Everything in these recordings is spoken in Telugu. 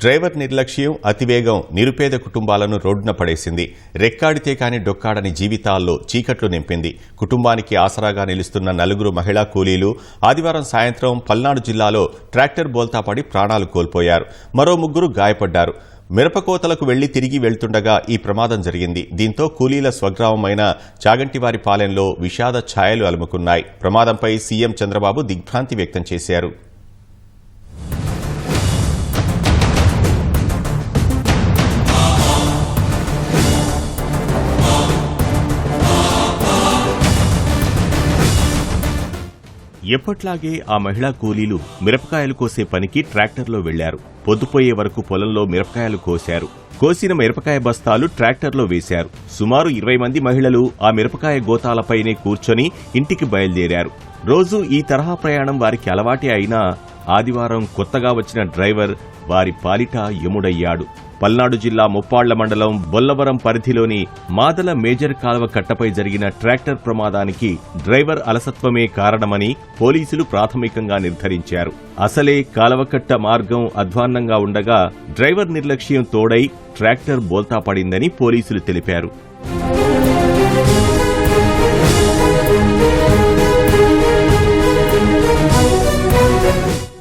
డ్రైవర్ నిర్లక్ష్యం అతివేగం నిరుపేద కుటుంబాలను రోడ్డున పడేసింది. రెక్కాడితే కాని డొక్కాడని జీవితాల్లో చీకట్లు నింపింది. కుటుంబానికి ఆసరాగా నిలుస్తున్న నలుగురు మహిళా కూలీలు ఆదివారం సాయంత్రం పల్నాడు జిల్లాలో ట్రాక్టర్ బోల్తాపడి ప్రాణాలు కోల్పోయారు. మరో ముగ్గురు గాయపడ్డారు. మిరపకోతలకు వెళ్ళి తిరిగి వెళ్తుండగా ఈ ప్రమాదం జరిగింది. దీంతో కూలీల స్వగ్రామమైన చాగంటివారి పాలెంలో విషాద ఛాయలు అలుముకున్నాయి. ప్రమాదంపై సీఎం చంద్రబాబు దిగ్భ్రాంతి వ్యక్తం చేశారు. ఎప్పట్లాగే ఆ మహిళా కూలీలు మిరపకాయలు కోసే పనికి ట్రాక్టర్లో వెళ్ళారు. పొద్దుపోయే వరకు పొలంలో మిరపకాయలు కోశారు. కోసిన మిరపకాయ బస్తాలు ట్రాక్టర్లో వేశారు. సుమారు ఇరవై మంది మహిళలు ఆ మిరపకాయ గోతాలపైనే కూర్చొని ఇంటికి బయలుదేరారు. రోజు ఈ తరహా ప్రయాణం వారికి అలవాటే అయినా ఆదివారం కొత్తగా వచ్చిన డ్రైవర్ వారి పాలిట యముడయ్యాడు. పల్నాడు జిల్లా ముప్పాళ్ళ మండలం బొల్లవరం పరిధిలోని మాదల మేజర్ కాలువ కట్టపై జరిగిన ట్రాక్టర్ ప్రమాదానికి డ్రైవర్ అలసత్వమే కారణమని పోలీసులు ప్రాథమికంగా నిర్ధారించారు. అసలే కాలవకట్ట మార్గం అధ్వాన్నంగా ఉండగా డ్రైవర్ నిర్లక్ష్యం తోడై ట్రాక్టర్ బోల్తా పడిందని పోలీసులు తెలిపారు.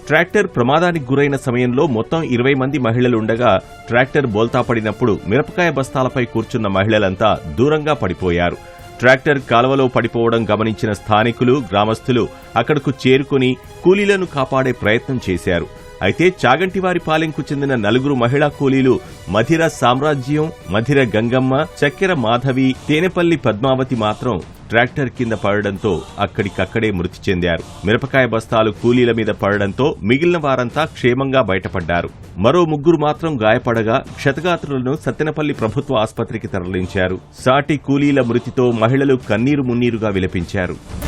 ట్రాక్టర్ ప్రమాదానికి గురైన సమయంలో మొత్తం ఇరవై మంది మహిళలుండగా ట్రాక్టర్ బోల్తా పడినప్పుడు మిరపకాయ బస్తాలపై కూర్చున్న మహిళలంతా దూరంగా పడిపోయారు. ట్రాక్టర్ కాలువలో పడిపోవడం గమనించిన స్థానికులు గ్రామస్తులు అక్కడకు చేరుకుని కూలీలను కాపాడే ప్రయత్నం చేశారు. అయితే చాగంటివారి పాలెంకు చెందిన నలుగురు మహిళా కూలీలు మధిర సామ్రాజ్యం మధిర గంగమ్మ చక్కెర మాధవి తేనెపల్లి పద్మావతి మాత్రం ట్రాక్టర్ కింద పడడంతో అక్కడికక్కడే మృతి చెందారు. మిరపకాయ బస్తాలు కూలీల మీద పడడంతో మిగిలిన వారంతా క్షేమంగా బయటపడ్డారు. మరో ముగ్గురు మాత్రం గాయపడగా క్షతగాత్రులను సత్తెనపల్లి ప్రభుత్వ ఆసుపత్రికి తరలించారు. సాటి కూలీల మృతితో మహిళలు కన్నీరు మున్నీరుగా విలపించారు.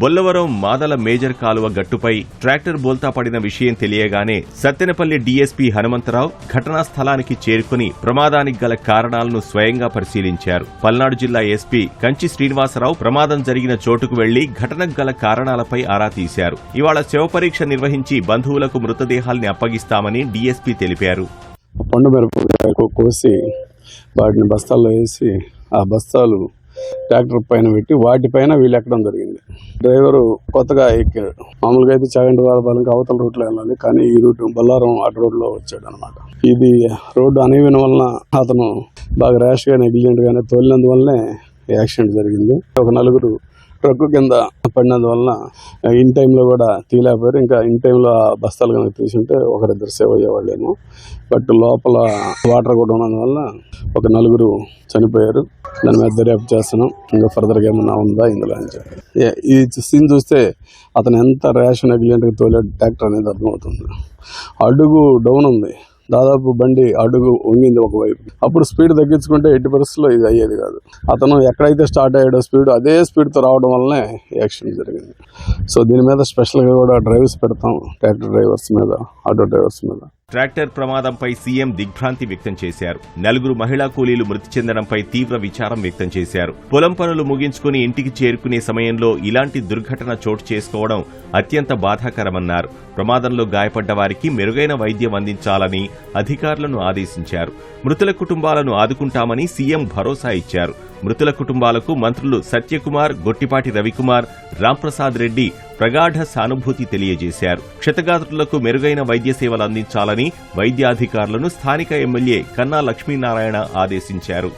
బొల్లవరం మాదల మేజర్ కాలువ గట్టుపై ట్రాక్టర్ బోల్తా పడిన విషయం తెలియగానే సత్తెనపల్లి డీఎస్పీ హనుమంతరావు ఘటనా స్థలానికి చేరుకుని ప్రమాదానికి గల కారణాలను స్వయంగా పరిశీలించారు. పల్నాడు జిల్లా ఎస్పీ కంచి శ్రీనివాసరావు ప్రమాదం జరిగిన చోటుకు వెళ్ళి ఘటనకు గల కారణాలపై ఆరా తీశారు. ఇవాళ శవపరీక్ష నిర్వహించి బంధువులకు మృతదేహాల్ని అప్పగిస్తామని డీఎస్పీ తెలిపారు. కోసి వాటిని బస్తాల్లో వేసి ఆ బస్తాలు ట్రాక్టర్ పైన పెట్టి వాటిపైన వీళ్ళు ఎక్కడం జరిగింది. డ్రైవరు కొత్తగా ఎక్కాడు. మామూలుగా అయితే చాగంటి వారపాలెంకి అవతల రూట్లో వెళ్ళాలి కానీ ఈ రూట్ బొల్లారం అటు రోడ్లో వచ్చాడు అనమాట ఇది రోడ్డు అనేవిన వలన అతను బాగా ర్యాష్గా నెగ్లిజెంట్గానే తోలినందువల్లనే యాక్సిడెంట్ జరిగింది. ఒక నలుగురు ట్రక్కు కింద పడినందువలన ఇన్ టైంలో కూడా తీయలేకపోయారు ఇంకా ఇన్ టైంలో బస్తాలు కనుక తీసుంటే ఒకరిద్దరు సేవ్ అయ్యేవాళ్ళేమో. బట్ లోపల వాటర్ కూడా ఉన్నందువల్ల ఒక నలుగురు చనిపోయారు. దాని మీద దర్యాప్తు చేస్తున్నాం. ఇంకా ఫర్దర్గా ఏమన్నా ఉందా ఇందులో అని చెప్పి. ఈ సీన్ చూస్తే అతను ఎంత ర్యాష్ నెగ్లిజెంట్గా తోలే ట్రాక్టర్ అనేది అర్థమవుతుంది. అడుగు డౌన్ ఉంది. దాదాపు బండి అడుగు వంగింది ఒకవైపు అప్పుడు స్పీడ్ తగ్గించుకుంటే ఎట్టి పరిస్థితుల్లో ఇది అయ్యేది కాదు. అతను ఎక్కడైతే స్టార్ట్ అయ్యాడో స్పీడ్ అదే స్పీడ్తో రావడం వల్లనే యాక్సిడెంట్ జరిగింది. సో దీని మీద స్పెషల్గా కూడా డ్రైవర్స్ పెడతాం ట్రాక్టర్ డ్రైవర్స్ మీద ఆటో డ్రైవర్స్ మీద. ట్రాక్టర్ ప్రమాదంపై సీఎం దిగ్భ్రాంతి వ్యక్తం చేశారు. నలుగురు మహిళా కూలీలు మృతి చెందడంపై తీవ్ర విచారం వ్యక్తం చేశారు. పొలం పనులు ముగించుకుని ఇంటికి చేరుకునే సమయంలో ఇలాంటి దుర్ఘటన చోటు చేసుకోవడం అత్యంత బాధాకరమన్నారు. ప్రమాదంలో గాయపడ్డ వారికి మెరుగైన వైద్యం అందించాలని అధికారులను ఆదేశించారు. మృతుల కుటుంబాలను ఆదుకుంటామని సీఎం భరోసా ఇచ్చారు. మృతుల కుటుంబాలకు మంత్రులు సత్యకుమార్ గొట్టిపాటి రవికుమార్ రాంప్రసాద్ రెడ్డి ప్రగాఢ సానుభూతి తెలియజేశారు. క్షతగాత్రులకు మెరుగైన వైద్య సేవలు అందించాలని వైద్యాధికారులను స్థానిక ఎమ్మెల్యే కన్నా లక్ష్మీనారాయణ ఆదేశించారు.